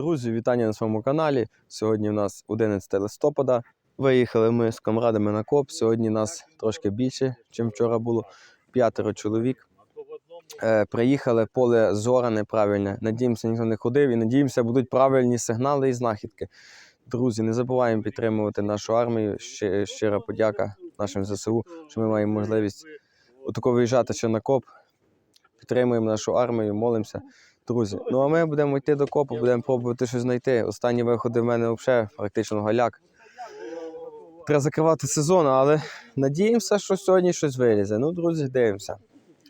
Друзі, вітання на своєму каналі. Сьогодні у нас 11 листопада. Виїхали ми з комрадами на коп. Сьогодні нас трошки більше, ніж вчора було. П'ятеро чоловік. Е, приїхали, поле зоране правильне. Надіємося, ніхто не ходив і надіємося, будуть правильні сигнали і знахідки. Друзі, не забуваємо підтримувати нашу армію. Ще, щира подяка нашим ЗСУ, що ми маємо можливість отако виїжджати ще на коп. Підтримуємо нашу армію, молимося. Друзі, ну а ми будемо йти до копу, будемо пробувати щось знайти. Останні виходи в мене взагалі практично галяк. Треба закривати сезон, але надіємося, що сьогодні щось вилізе. Ну, друзі, дивимося.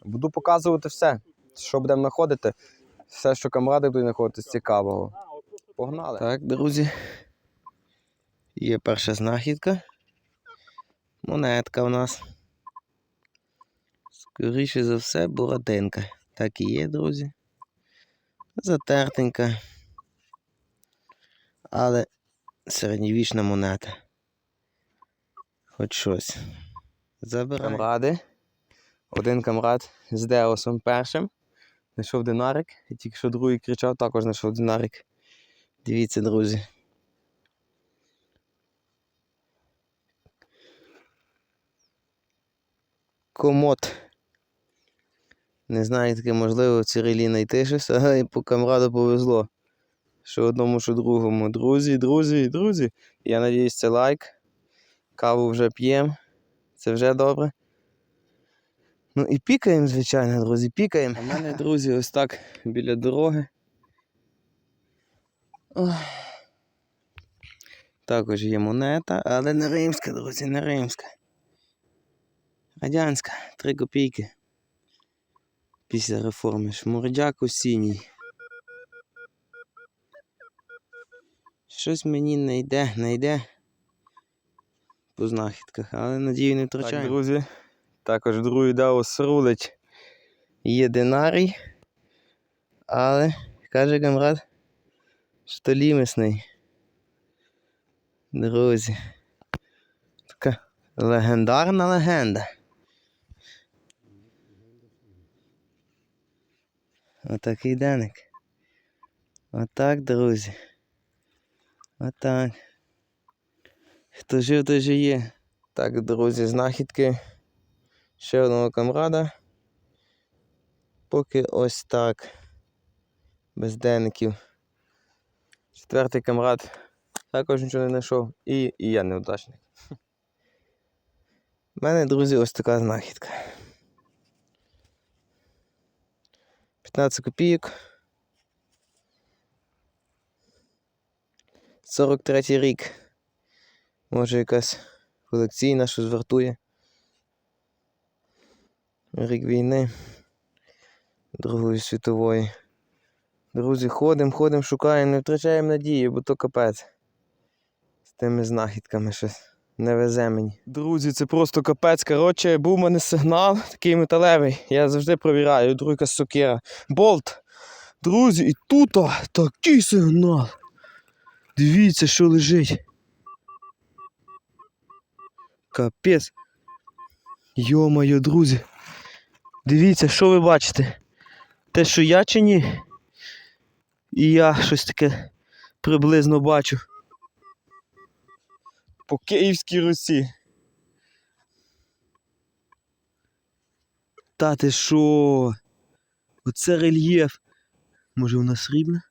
Буду показувати все, що будемо знаходити. Все, що камради будуть знаходити з цікавого. Погнали. Так, друзі. Є перша знахідка. Монетка у нас. Скоріше за все, бородинка. Так і є, друзі затертенька, але середньовічна монета. Хоч щось. Забираємо. Камради. Один камрад з Деосом першим. Знайшов динарик. І тільки що другий кричав, також знайшов динарик. Дивіться, друзі. Комод. Не знаю, таке можливо в Цирилі знайти щось, але по камраду повезло. Що одному, що другому. Друзі, друзі, друзі. Я надіюсь, це лайк. Каву вже п'ємо. Це вже добре. Ну і пікаємо, звичайно, друзі, пікаємо. В мене, друзі, ось так біля дороги. Ой. Також є монета, але не римська, друзі, не римська. Радянська, 3 копійки після реформи. Шмурдяк осінній. Щось мені не йде, не йде по знахідках, але надію не втрачаю. Так, друзі, також другий даус рулить. Є динарій, але каже камрад, що лімесний. Друзі. Така легендарна легенда. Отакий деник. Отак, друзі. Отак. Хто жив, той же є. Так, друзі, знахідки. Ще одного камрада. Поки ось так. Без деників. Четвертий камрад також нічого не знайшов. І, і я неудачник. У мене, друзі, ось така знахідка. 15 копійок. 43 рік. Може якась колекційна, що звартує. Рік війни Другої світової. Друзі, ходимо, ходимо, шукаємо, не втрачаємо надії, бо то капець. З тими знахідками щось не везе мені. Друзі, це просто капець. Коротше, був у мене сигнал такий металевий. Я завжди провіряю, друга сокира. Болт. Друзі, і тут такий сигнал. Дивіться, що лежить. Капець. Йо-моє, друзі. Дивіться, що ви бачите? Те, що я чи ні? І я щось таке приблизно бачу. По Київській Русі. Та ти що? Оце рельєф. Може вона срібна?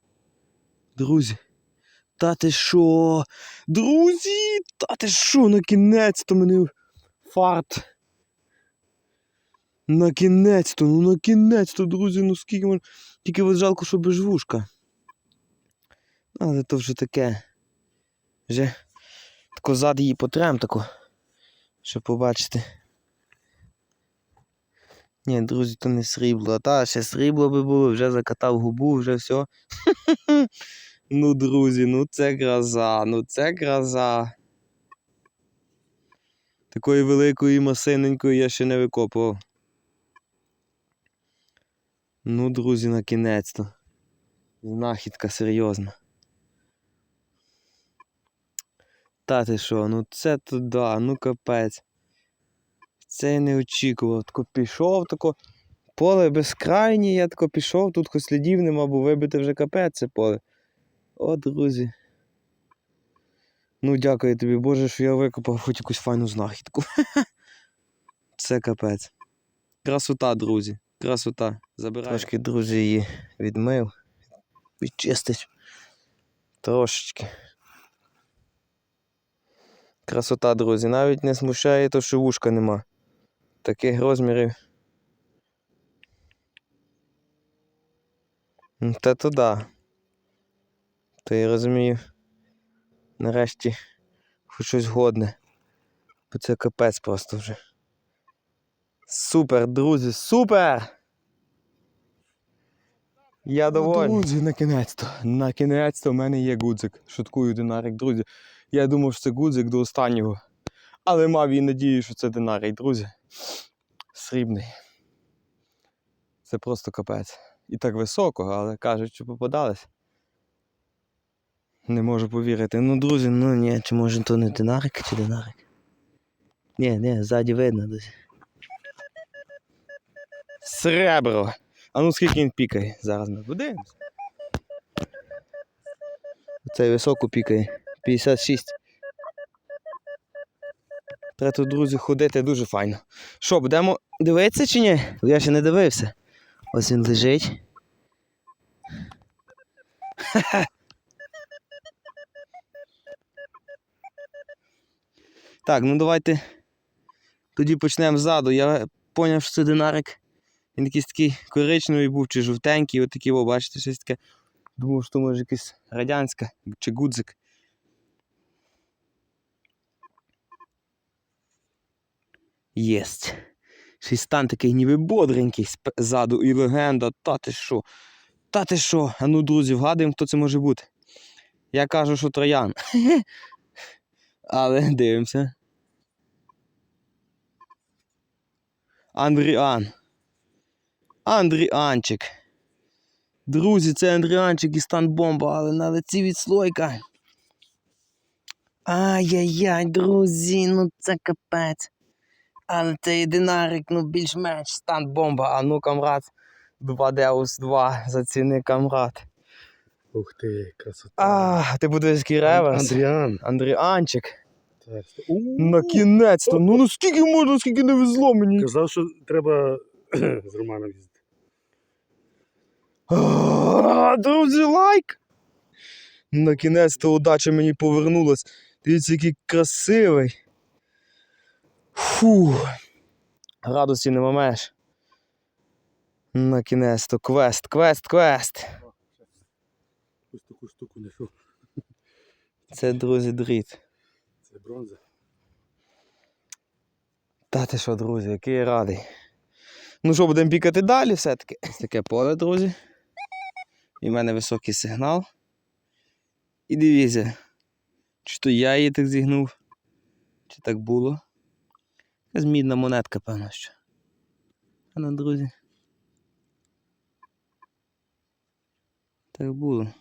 Друзі. Та ти що? Друзі! Та ти що? На кінець то мене фарт. На кінець то, ну на кінець то, друзі, ну скільки можна. Тільки от жалко, що без жвушка. Але то вже таке. Вже тако зад її потрем тако. Щоб побачити. Ні, друзі, то не срібло. Та ще срібло би було, вже закатав губу, вже все. ну, друзі, ну це гроза, ну це гроза. Такої великої масиненької я ще не викопував. Ну, друзі, на кінець-то. Знахідка серйозна. Та що, ну це туди, ну капець. Це я не очікував. Тако пішов, тако. Поле безкрайнє, я тако пішов, тут хоч слідів нема, бо вибити вже капець це поле. О, друзі. Ну, дякую тобі, Боже, що я викопав хоч якусь файну знахідку. Це капець. Красота, друзі. Красота. Забирай. Трошки, друзі, її відмив. Відчистить. Трошечки. Красота, друзі. Навіть не смущає то, що вушка нема. Таких розмірів. Ну, Та то да. То я розумію. Нарешті хоч щось годне. Бо це капець просто вже. Супер, друзі, супер! Я довольний. Друзі, накінець-то. Накінець-то в мене є гудзик. Шуткую динарик, друзі. Я думав, що це гудзик до останнього. Але мав і надію, що це динарик, друзі. Срібний. Це просто капець. І так високо, але кажуть, що попадались. Не можу повірити. Ну, друзі, ну ні, чи може то не динарик, чи динарик? Ні, ні, ззаді видно десь. Сребро. А ну скільки він пікає? Зараз ми подивимось. Цей високо пікає. 56. Треба тут, друзі, ходити дуже файно. Що, будемо дивитися чи ні? Я ще не дивився. Ось він лежить. Так, ну давайте тоді почнемо ззаду. Я зрозумів, що це динарик. Він якийсь такий коричневий був чи жовтенький, отакий, бачите, щось таке. Думав, що може якийсь радянська чи гудзик. Єсть. Ще й стан такий ніби бодренький ззаду і легенда. Та ти що? Та ти що? А ну, друзі, вгадуємо, хто це може бути. Я кажу, що троян. Але дивимося. Андріан. Андріанчик. Друзі, це Андріанчик і стан бомба, але на лиці відслойка. Ай-яй-яй, друзі, ну це капець. Але цей динарик, ну більш-менш стан бомба. А ну, камрад, 2 Деус 2, заціни камрад. Ух ти, красота. А, ти будеш реверс. Андріан. Андріанчик. На кінець-то. Ну ну скільки можна, скільки не везло мені. Казав, що треба з Романом їздити. Друзі, лайк! На кінець-то удача мені повернулась. Дивіться, який красивий. Фу. Радості нема меж. На кінець-то квест, квест, квест. Ось таку штуку знайшов. Це, друзі, дріт. Це бронза. Та ти що, друзі, який я радий. Ну що, будемо пікати далі все-таки. Ось таке поле, друзі. І в мене високий сигнал. І дивіться, чи то я її так зігнув, чи так було. Якась мідна монетка, певно, що. А ну, друзі. Так було.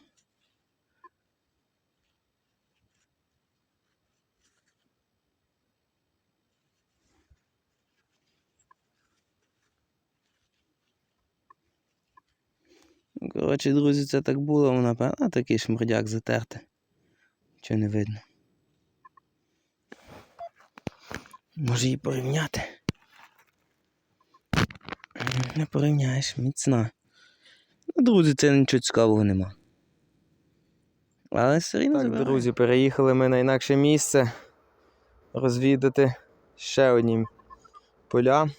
Коротше, друзі, це так було, вона певна такий шмурдяк затерти. Чого не видно. Може її порівняти? Не порівняєш, міцна. Ну, друзі, це нічого цікавого нема. Але все рівно Так, друзі, переїхали ми на інакше місце розвідати ще одні поля.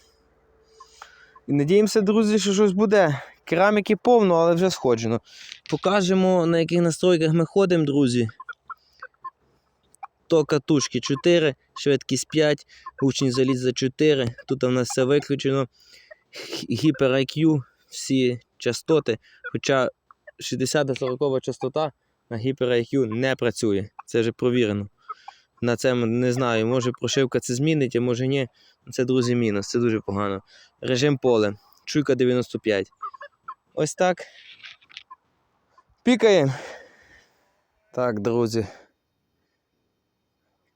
І надіємося, друзі, що щось буде. Кераміки повно, але вже сходжено. Покажемо, на яких настройках ми ходимо, друзі. То катушки 4, швидкість 5, гучність заліза 4. Тут у нас все виключено. Гіпер IQ, всі частоти. Хоча 60-40 частота на Hyper IQ не працює. Це вже провірено. На це не знаю, може прошивка це змінить, а може ні. Це, друзі, мінус, це дуже погано. Режим поле. Чуйка 95. Ось так. Пікаємо. Так, друзі.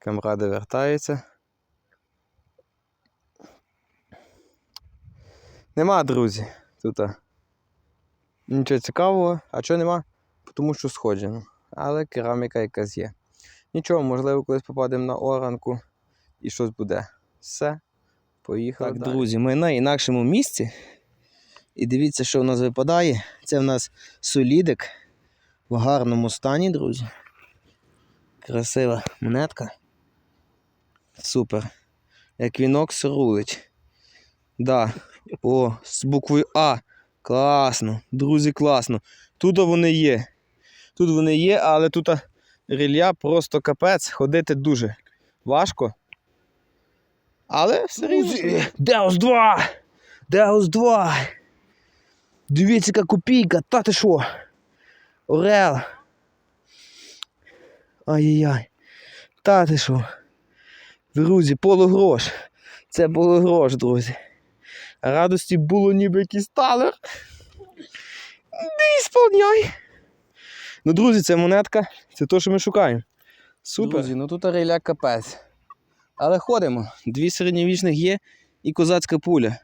Камради вертаються. Нема, друзі. Тут. Нічого цікавого. А чого нема? Тому що сходжено. але кераміка якась є. Нічого, можливо, колись попадемо на оранку і щось буде. Все, поїхали. Так, далі. друзі, ми на інакшому місці. І дивіться, що в нас випадає. Це в нас солідик в гарному стані, друзі. Красива монетка. Супер. Як вінок рулить. Да. О, з буквою А. Класно. Друзі, класно. Тут вони є. Тут вони є, але тут рілля просто капець. Ходити дуже важко. Але все рівно. Деус 2! Деус 2! Дивіться, яка копійка, та ти що? Орел. Ай-яй-яй. Та ти що? Друзі, полугрош. Це полугрош, друзі. Радості було ніби якийсь талер. Не ісполняй. Ну, друзі, це монетка, це те, що ми шукаємо. Супер. Друзі, ну тут реля капець. Але ходимо. Дві середньовічних є і козацька пуля.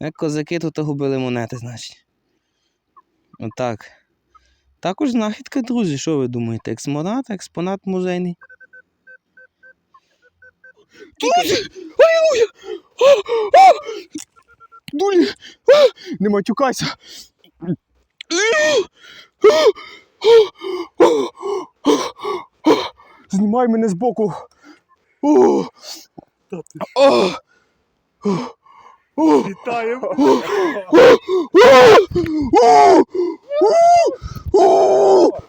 Як козаки тут губили монети, значить. Отак. Також знахідка, друзі, що ви думаєте? Експонат, експонат музейний. Друзі! Алілуя! Дулі! Не матюкайся! Знімай мене збоку. боку. Вітаємо!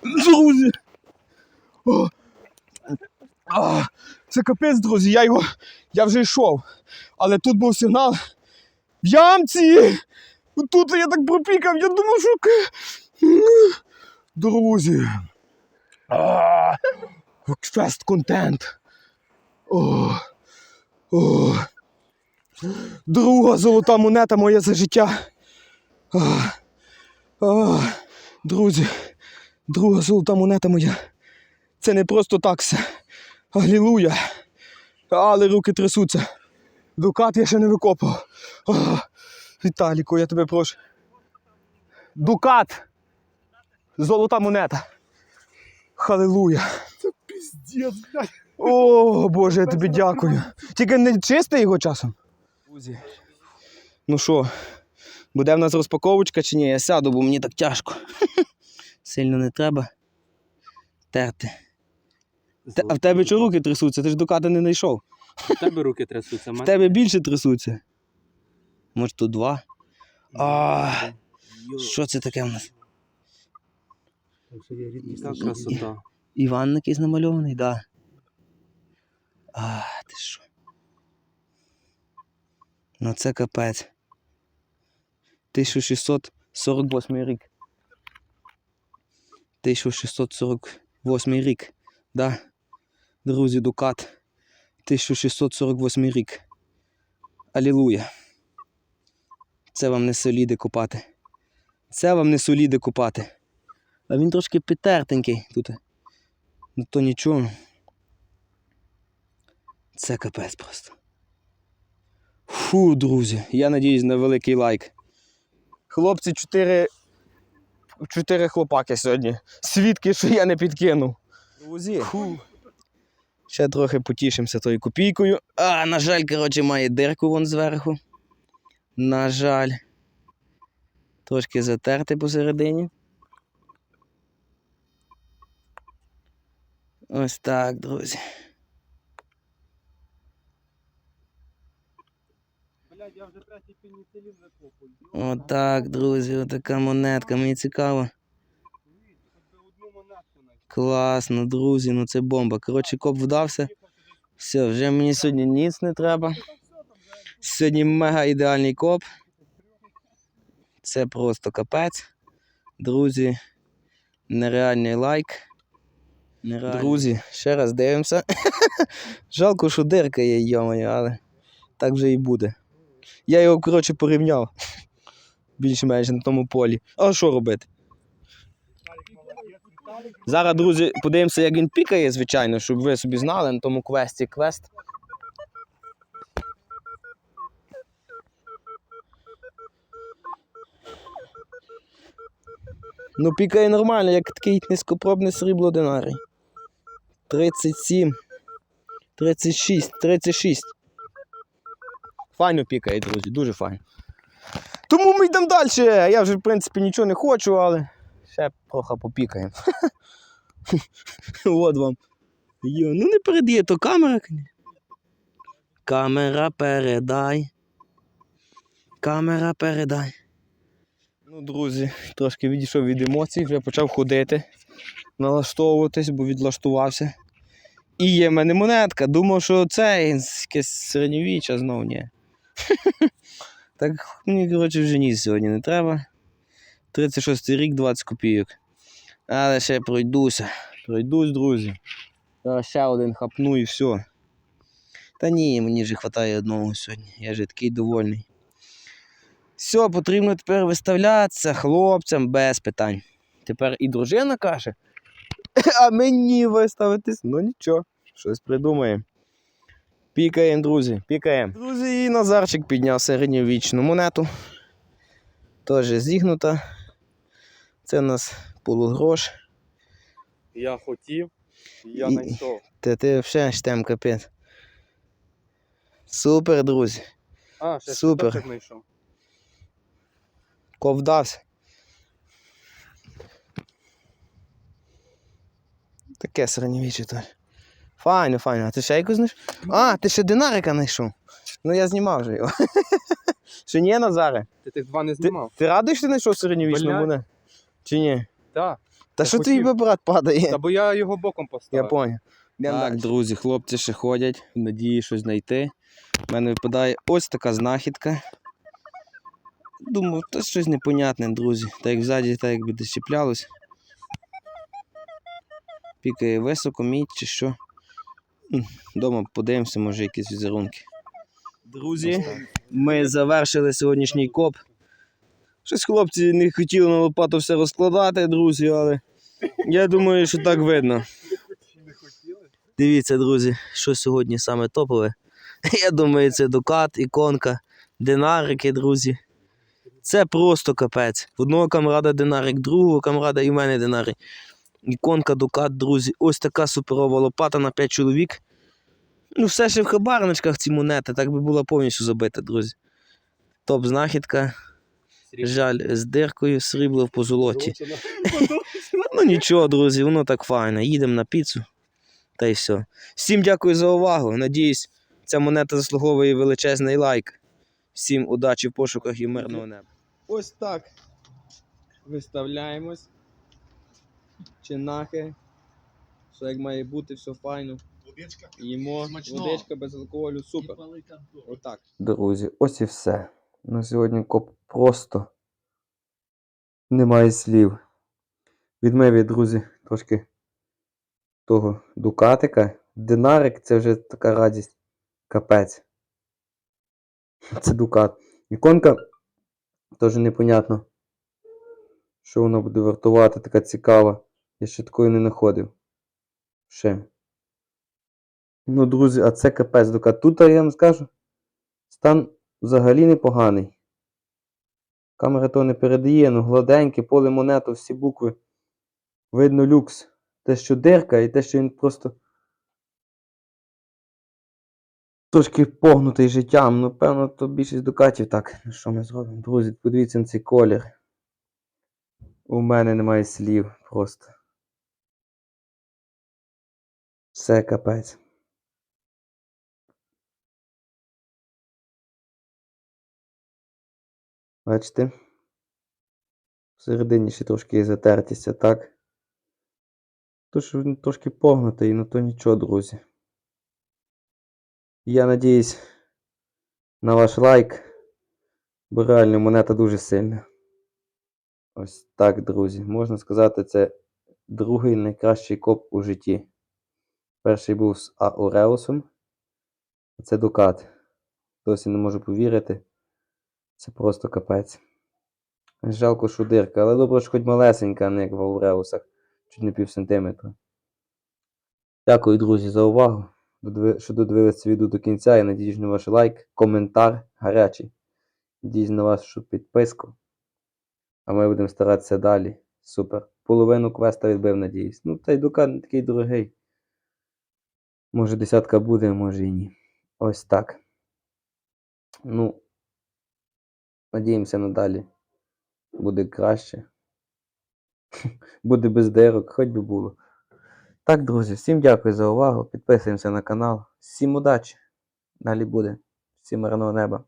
Друзі! О! А, Це капець, друзі, я його. Я вже йшов. Але тут був сигнал. В ямці! Тут я так пропікав, я думав, що. Друзі. Фест контент. О, о. Друга золота монета моя за життя. А, а, друзі, друга золота монета моя. Це не просто так все. Алілуя. Але руки трясуться. Дукат я ще не викопав. Віталіку, я тебе прошу. Дукат! Золота монета. Халилуя. Піздець, блядь. О, Боже, я тобі дякую. Тільки не чисти його часом. Друзі. Ну що, буде в нас розпаковочка чи ні? Я сяду, бо мені так тяжко. Сильно не треба терти. Те- А в тебе чого руки трясуться? Ти ж дуката не знайшов. У тебе руки трясуться, В тебе більше трясуться. Може тут два. А, що це таке в нас? Яка красота. Іван якийсь намальований, да. А, ти що? Ну це капець. 1648 рік. 1648 рік. Да. Друзі, Дукат. 1648 рік. Алілуя. Це вам не соліди купати. Це вам не соліди купати. А він трошки підтертенький тут. Ну то нічого. Це капець просто. Фу, друзі, я надіюсь на великий лайк. Хлопці, чотири. Чотири хлопаки сьогодні. Свідки, що я не підкинув. Друзі. Фу. Ще трохи потішимося тою копійкою. А, на жаль, коротше, має дирку вон зверху. На жаль. Трошки затерти посередині. Ось так, друзі. Блядь, я вже третій пеніцилін викопую. Отак, друзі, отака монетка. Мені цікаво. Класно, друзі, ну це бомба. Коротше, коп вдався. Все, вже мені сьогодні ніц не треба. Сьогодні мега ідеальний коп. Це просто капець. Друзі, нереальний лайк. Друзі, ще раз дивимося. Жалко, що дирка є, йомаю, але так вже і буде. Я його, коротше, порівняв. Більш-менш на тому полі. А що робити? Зараз, друзі, подивимося, як він пікає, звичайно, щоб ви собі знали на тому квесті квест. Ну, пікає нормально, як такий низькопробне срібло динарій. 37. 36, 36. Файно пікає, друзі, дуже файно. Тому ми йдемо далі. Я вже, в принципі, нічого не хочу, але ще трохи попікаємо. От вам. Йо, ну не передає, то камера. Камера передай. Камера передай. Ну, друзі, трошки відійшов від емоцій, вже почав ходити, налаштовуватись, бо відлаштувався. І є в мене монетка. Думав, що це якесь середньовіччя знов ні. Так мені, коротше, вже ні сьогодні не треба. 36 рік, 20 копійок. Але ще пройдуся. Пройдусь, друзі. Зараз ще один хапну і все. Та ні, мені ж вистачає одного сьогодні. Я ж такий довольний. Все, потрібно тепер виставлятися хлопцям без питань. Тепер і дружина каже, а мені виставитись. Ну нічого, щось придумаємо. Пікаємо, друзі, пікаємо. Друзі, і Назарчик підняв середньовічну монету. Теж зігнута. Це у нас полугрош. Я хотів, я І- знайшов. Та ти взагалі штем капець. Супер, друзі. А, ще Супер. знайшов. Ковдався. Таке середньовіччя теж. Файно, файно. А ти ще якусь знайшов? А, ти ще динарика знайшов. Ну я знімав вже його. Ще ні, Назаре? Ти тих два не Ти, знімав? ти радий, що ти знайшов середньовічну Блядь. монету? Чи ні? Так. Та Я що твій хотів. брат падає? Та бо я його боком Я поняв. Так, друзі, хлопці ще ходять, в надії щось знайти. У мене випадає ось така знахідка. Думаю, то щось непонятне, друзі. Так як ззаді, так якби десь чіплялось. Пікає високо, мідь чи що. Дома подивимося, може якісь візерунки. Друзі, ми завершили сьогоднішній коп. Щось хлопці не хотіли на лопату все розкладати, друзі, але я думаю, що так видно. Дивіться, друзі, що сьогодні саме топове. Я думаю, це дукат, іконка, динарики, друзі. Це просто капець. В одного камрада динарик, другого камрада і в мене динарик. Іконка, дукат, друзі. Ось така суперова лопата на 5 чоловік. Ну, все ще в хабарничках ці монети, так би була повністю забита, друзі. Топ знахідка. Жаль, з диркою срібло в позолоті. Ну нічого, друзі, воно так файно. Їдемо на піцу. Та й все. Всім дякую за увагу. Надіюсь, ця монета заслуговує величезний лайк. Всім удачі в пошуках і мирного неба. Ось так. Виставляємось. Чинахи. Все як має бути, все файно. Водичка. Їмо. Водичка без алкоголю. Супер. Отак. Друзі, ось і все. На сьогодні коп просто немає слів. Відмив я, друзі, трошки того дукатика. Динарик це вже така радість. Капець. Це дукат. Іконка теж непонятно. Що вона буде вартувати, така цікава. Я ще такої не знаходив. Ще. Ну, друзі, а це капець дукат. Тут я вам скажу. Стан взагалі непоганий. Камера то не передає, ну гладеньке, поле монету, всі букви. Видно люкс. Те, що дирка, і те, що він просто трошки погнутий життям. Ну, певно, то більшість дукатів так. Ну що ми зробимо? Друзі, подивіться на цей колір. У мене немає слів просто. Все капець. Бачите? Всередині ще трошки є затертість, так? Тож він трошки погнутий, ну то нічого, друзі. Я надіюсь на ваш лайк, бо реально монета дуже сильна. Ось так, друзі. Можна сказати, це другий найкращий коп у житті. Перший був з Ауреусом, це Дукат. Досі не можу повірити. Це просто капець. Жалко, що дирка, але добре, що хоч малесенька, а не як в Ауреусах, чуть не пів сантиметра. Дякую, друзі, за увагу. Що додивилися відео до кінця. Я надіюсь на ваш лайк, коментар гарячий. Надіюсь на вашу підписку. А ми будемо старатися далі. Супер. Половину квеста відбив, надіюсь. Ну, цей дукат не такий дорогий. Може, десятка буде, може і ні. Ось так. Ну, надіємося надалі. Буде краще. Буде без дерок, хоч би було. Так, друзі, всім дякую за увагу. Підписуємося на канал. Всім удачі! Далі буде. Всім мирного неба.